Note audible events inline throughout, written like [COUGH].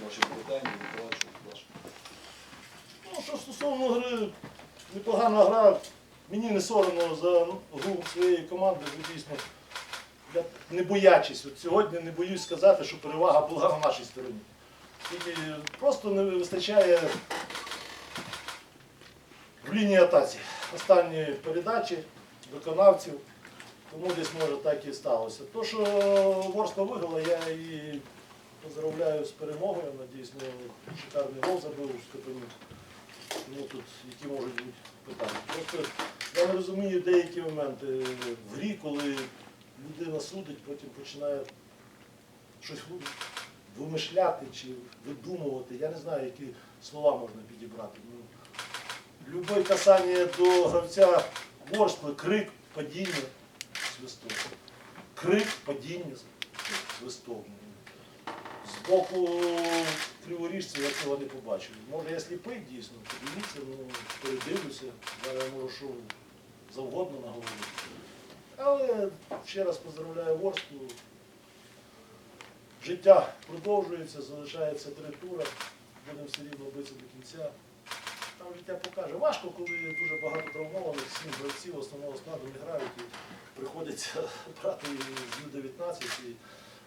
на ваші запитання, Миколаївич, ваш. Ну, що стосовно гри, непогана гра. Мені не соромно за гру своєї команди, бо дійсно. Я не боячись, от сьогодні не боюсь сказати, що перевага була на нашій стороні. Тільки просто не вистачає в лінії атаці. Останні передачі виконавців, тому десь може так і сталося. То, що Ворскла виграла, я її поздравляю з перемогою. Надіюсь, ну, шикарний гол забив у Скопині. Ну тут які можуть бути питання. Просто я не розумію деякі моменти в грі, коли людина судить, потім починає щось вимишляти чи видумувати. Я не знаю, які слова можна підібрати. Ну, Любе касання до гравця Ворскли, крик, падіння, свисток. Крик, падіння, свисток. З боку криворіжців я цього не побачив. Може я сліпий дійсно, подивіться, ну, передивлюся, я можу що завгодно наговорити. Але ще раз поздравляю Ворску. Життя продовжується, залишається три тури, будемо все рівно битися до кінця. Там життя покаже. Важко, коли дуже багато травмованих, сім гравців основного складу не грають і приходиться [LAUGHS] брати з Ю-19 і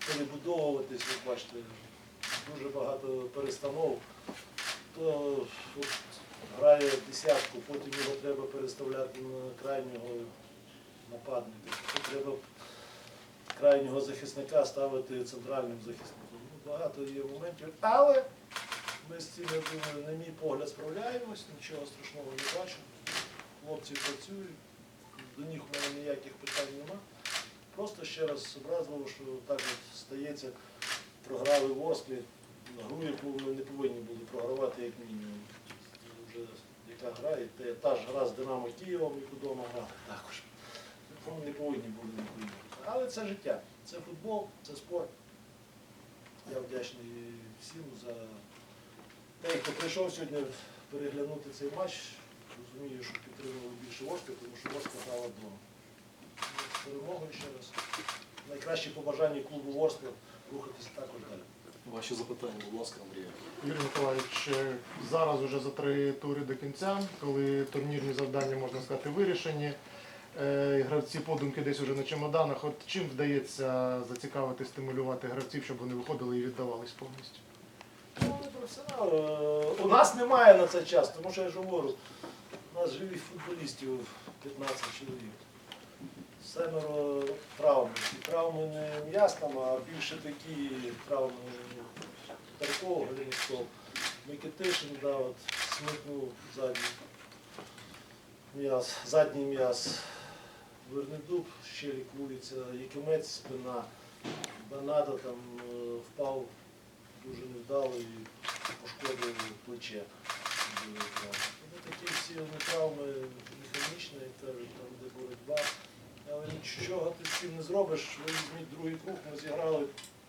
перебудовуватись, ви бачите, дуже багато перестанов. То от, грає десятку, потім його треба переставляти на крайнього нападника. Тут треба крайнього захисника ставити центральним захисником. Ну, багато є моментів, але ми з цим, я думаю, на мій погляд справляємось, нічого страшного не бачу. Хлопці працюють, до них у мене ніяких питань нема. Просто ще раз образливо, що так от стається, програли в Орсклі, гру, яку ми не повинні були програвати як мінімум. Вже яка гра, і та ж гра з Динамо Києвом, яку вдома грали також. Не повинні були нікуди. Але це життя, це футбол, це спорт. Я вдячний всім за те, хто прийшов сьогодні переглянути цей матч. Розумію, що підтримували більше Орска, тому що Орска грала вдома. З Перемогою ще раз. Найкращі побажання клубу Ворскла рухатися також далі. Ваші запитання, будь ласка, Андрія. Юрій Миколаївич, е, зараз уже за три тури до кінця, коли турнірні завдання, можна сказати, вирішені. е, Гравці подумки десь уже на чемоданах. От чим вдається зацікавити, стимулювати гравців, щоб вони виходили і віддавались повністю? Ну, вони професіонали. Е, У нас немає на це час, тому що я ж говорю, у нас живих футболістів 15 чоловік. Семеро травм. І травми не м'яснами, а більше такі травми Тарков, Галінськов. Микитишин, да, от, смикнув задній м'яз, задній м'яз. Вернедуб, щелік вулиця, Якимець, спина, Банада там е, впав дуже невдало і пошкодив плече. Ну, такі всі травми механічні, теж там, нічого ти з цим не зробиш. Ви візьміть другий круг, ми зіграли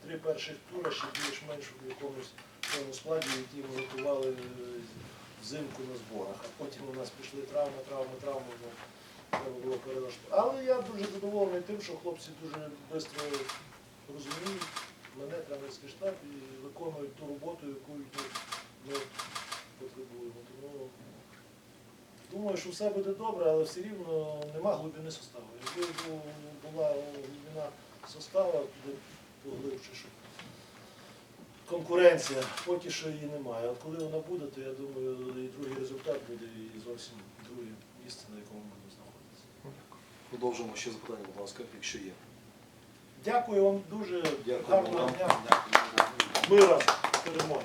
три перших тура, ще більш-менш в якомусь тому складі, який ми готували е, взимку на зборах. А потім у нас пішли травми, травми, травми. Треба було перелаштувати. Але я дуже задоволений тим, що хлопці дуже швидко розуміють мене, тренерський штаб і виконують ту роботу, яку ми потребуємо. Тому думаю, що все буде добре, але все рівно нема глибини составу. Якби була глибина состава, туди поглибше, що конкуренція, поки що її немає. От коли вона буде, то я думаю, і другий результат буде, і зовсім друге місце, на якому будемо знаходитися. Продовжуємо ще запитання, будь ласка, якщо є. Дякую вам дуже Дякую гарного дня, мира, перемоги.